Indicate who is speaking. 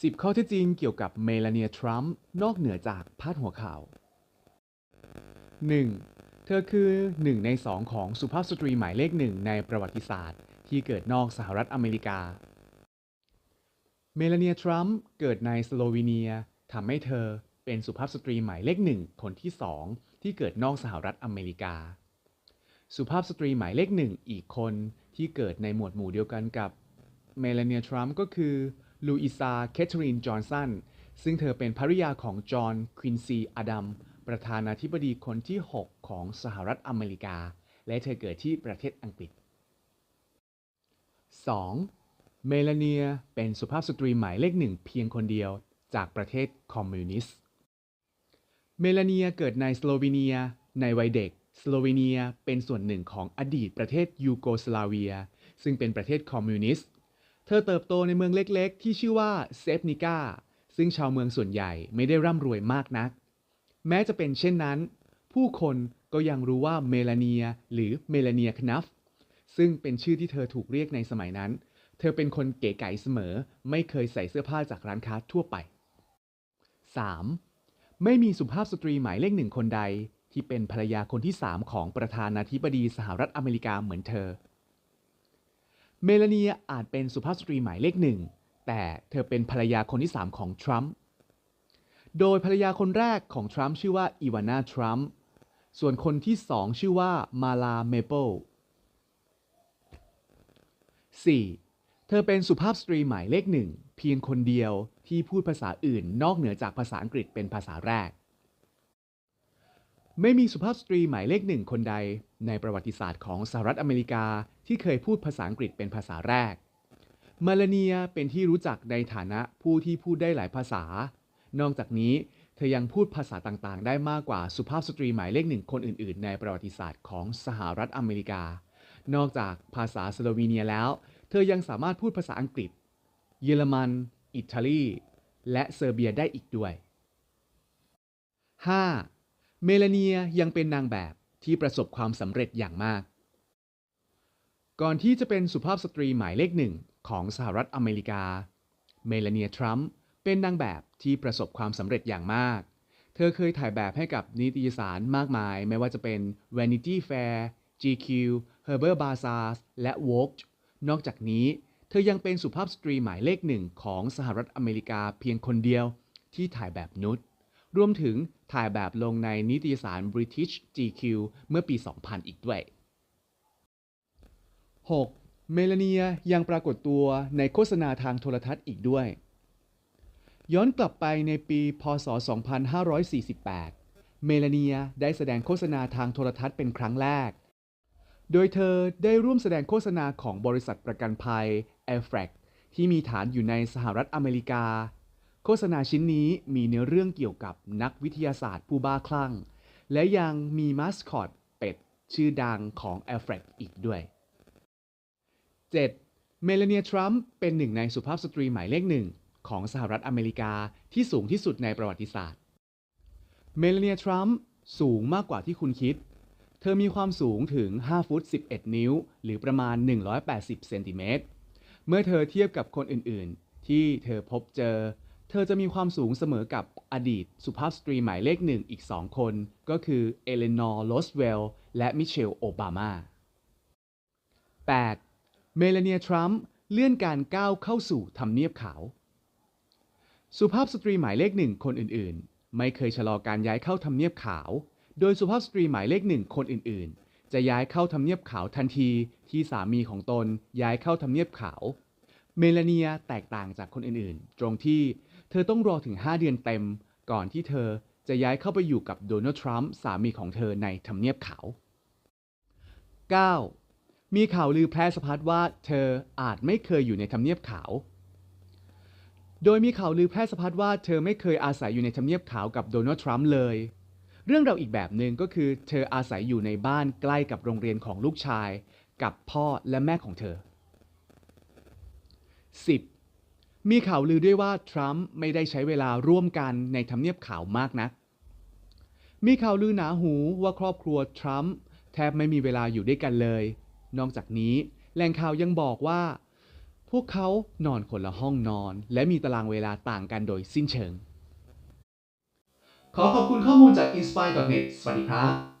Speaker 1: 10 ข้อเท็จจริงเกี่ยวกับเมลานีทรัมป์นอกเหนือจากพาดหัวข่าว 1. เธอคือหนึ่งในสองของสุภาพสตรีหมายเลขหนึ่งในประวัติศาสตร์ ที่เกิดนอกสหรัฐอเมริกา เมลานีทรัมป์เกิดในสโลวีเนียทำให้เธอเป็นสุภาพสตรีหมายเลขหนึ่งคนที่สองที่เกิดนอกสหรัฐอเมริกา สุภาพสตรีหมายเลขหนึ่งอีกคนที่เกิดในหมวดหมู่เดียวกันกับเมลานีทรัมป์ก็คือ ลูอิซา แคทเธอรีน จอห์นสัน ซึ่งเธอเป็นภริยาของจอห์น ควินซี อดัม ประธานาธิบดีคนที่ 6 ของสหรัฐอเมริกา และเธอเกิดที่ประเทศอังกฤษ 2. เมลาเนีย เป็นสุภาพสตรีหมายเลขหนึ่งเพียงคนเดียวจากประเทศคอมมิวนิสต์ เมลาเนียเกิดในสโลวีเนีย ในวัยเด็ก สโลวีเนียเป็นส่วนหนึ่งของอดีตประเทศยูโกสลาเวีย ซึ่งเป็นประเทศคอมมิวนิสต์ ธอเติบโตในเมืองเล็กๆ ที่ชื่อว่าเซฟนิกาซึ่งชาวเมืองส่วนใหญ่ไม่ได้ร่ำรวยมากนัก แม้จะเป็นเช่นนั้น ผู้คนก็ยังรู้ว่าเมลานียหรือเมลานียคนัฟซึ่งเป็นชื่อที่เธอถูกเรียกในสมัยนั้น เธอเป็นคนเก๋ไก๋เสมอ ไม่เคยใส่เสื้อผ้าจากร้านค้าทั่วไป 3. ไม่มีสุภาพสตรีหมายเลขหนึ่งคนใด ที่เป็นภรรยาคนที่ 3 ของประธานาธิบดีสหรัฐอเมริกาเหมือนเธอ เมลานีอาจเป็นสุภาพสตรีหมายเลขหนึ่ง แต่เธอเป็นภรรยาคนที่ 3 ของทรัมป์ โดยภรรยาคนแรกของทรัมป์ชื่อว่าอีวานาทรัมป์ ส่วนคนที่ 2 ชื่อว่ามาลาเมเปิล 4. เธอเป็นสุภาพสตรีหมายเลขหนึ่ง เพียงคนเดียวที่พูดภาษาอื่นนอกเหนือจากภาษาอังกฤษเป็นภาษาแรก ไม่มีสุภาพสตรีหมายเลขหนึ่งคนใด ในประวัติศาสตร์ของสหรัฐอเมริกาที่เคยพูดภาษาอังกฤษเป็นภาษาแรก มาลาเนียเป็นที่รู้จักในฐานะผู้ที่พูดได้หลายภาษา นอกจากนี้เธอยังพูดภาษาต่างๆ ได้มากกว่าสุภาพสตรีหมายเลขหนึ่งคนอื่น ๆ ในประวัติศาสตร์ของสหรัฐอเมริกา นอกจากภาษาสโลวีเนียแล้ว เธอยังสามารถพูดภาษาอังกฤษ เยอรมัน อิตาลี และเซอร์เบียได้อีกด้วย 5. เมลานียยังเป็นนางแบบที่ประสบความสำเร็จอย่างมาก ก่อนที่จะเป็นสุภาพสตรีหมายเลขหนึ่งของสหรัฐอเมริกา เมลานียทรัมป์เป็นนางแบบที่ประสบความสำเร็จอย่างมาก เธอเคยถ่ายแบบให้กับนิตยสารมากมาย ไม่ว่าจะเป็น Vanity Fair GQ Herber Bazaar และ Vogue นอกจากนี้ เธอยังเป็นสุภาพสตรีหมายเลขหนึ่งของสหรัฐอเมริกาเพียงคนเดียวที่ถ่ายแบบนุด รวมถึงถ่ายแบบลงในนิตยสาร British GQ เมื่อปี 2000 อีกด้วย 6. เมลานียยังปรากฏตัวในโฆษณาทางโทรทัศน์อีกด้วย ย้อนกลับไปในปี พศ 2548 เมลานียได้แสดงโฆษณาทางโทรทัศน์เป็นครั้งแรก โดยเธอได้ร่วมแสดงโฆษณาของบริษัทประกันภัย a i r f r a g ที่มีฐานอยู่ในสหรัฐอเมริกา โฆษณาชิ้นนี้มีเนื้อเรื่องเกี่ยวกับนักวิทยาศาสตร์ผู้บ้าคลั่ง และยังมีมาสคอตเป็ด ชื่อดังของ a i r f r a g อีกด้วย 7. เมลานีทรัมป์เป็นหนึ่งในสุภาพสตรีหมายเลขหนึ่งของสหรัฐอเมริกาที่สูงที่สุดในประวัติศาสตร์ เมลานีทรัมป์สูงมากกว่าที่คุณคิด เธอมีความสูงถึง 5 ฟุต 11 นิ้ว หรือประมาณ 180 เซนติเมตร เมื่อเธอเทียบกับคนอื่น ๆ ที่เธอพบเจอ เธอจะมีความสูงเสมอกับอดีตสุภาพสตรีหมายเลขหนึ่งอีกสองคน ก็คือเอเลนอร์ โรสเวลล์และมิเชล โอบามา 8. เมลานีทรัมป์เลื่อนการก้าวเข้าสู่ทำเนียบขาว สุภาพสตรีหมายเลขหนึ่งคนอื่นๆ ไม่เคยชะลอการย้ายเข้าทำเนียบขาว โดยสุภาพสตรีหมายเลขหนึ่งคนอื่นๆ จะย้ายเข้าทำเนียบขาวทันทีที่สามีของตนย้ายเข้าทำเนียบขาว เมลานียแตกต่างจากคนอื่นๆ ตรงที่เธอต้องรอถึง 5 เดือนเต็ม ก่อนที่เธอจะย้ายเข้าไปอยู่กับโดนัลด์ทรัมป์สามีของเธอในทำเนียบขาว 9. มีข่าวลือแพร่สะพัดว่าเธออาจไม่เคยอยู่ในทำเนียบขาว โดยมีข่าวลือแพร่สะพัดว่าเธอไม่เคยอาศัยอยู่ในทำเนียบขาวกับโดนัลด์ทรัมป์เลย เรื่องเราวอีกแบบหนึ่งก็คือ เธออาศัยอยู่ในบ้านใกล้กับโรงเรียนของลูกชาย กับพ่อและแม่ของเธอ 10. มีข่าวลือด้วยว่าทรัมป์ไม่ได้ใช้เวลาร่วมกันในทำเนียบขาวมากนัก มีข่าวลือหนาหูว่าครอบครัวทรัมป์แทบไม่มีเวลาอยู่ด้วยกันเลย นอกจากนี้แหล่งข่าวยังบอกว่าพพวกเขานอนคนละห้องนอน และมีตารางเวลาต่างกันโดยสิ้นเชิง ขอขอบคุณข้อมูลจาก inspire.net สวัสดีครับ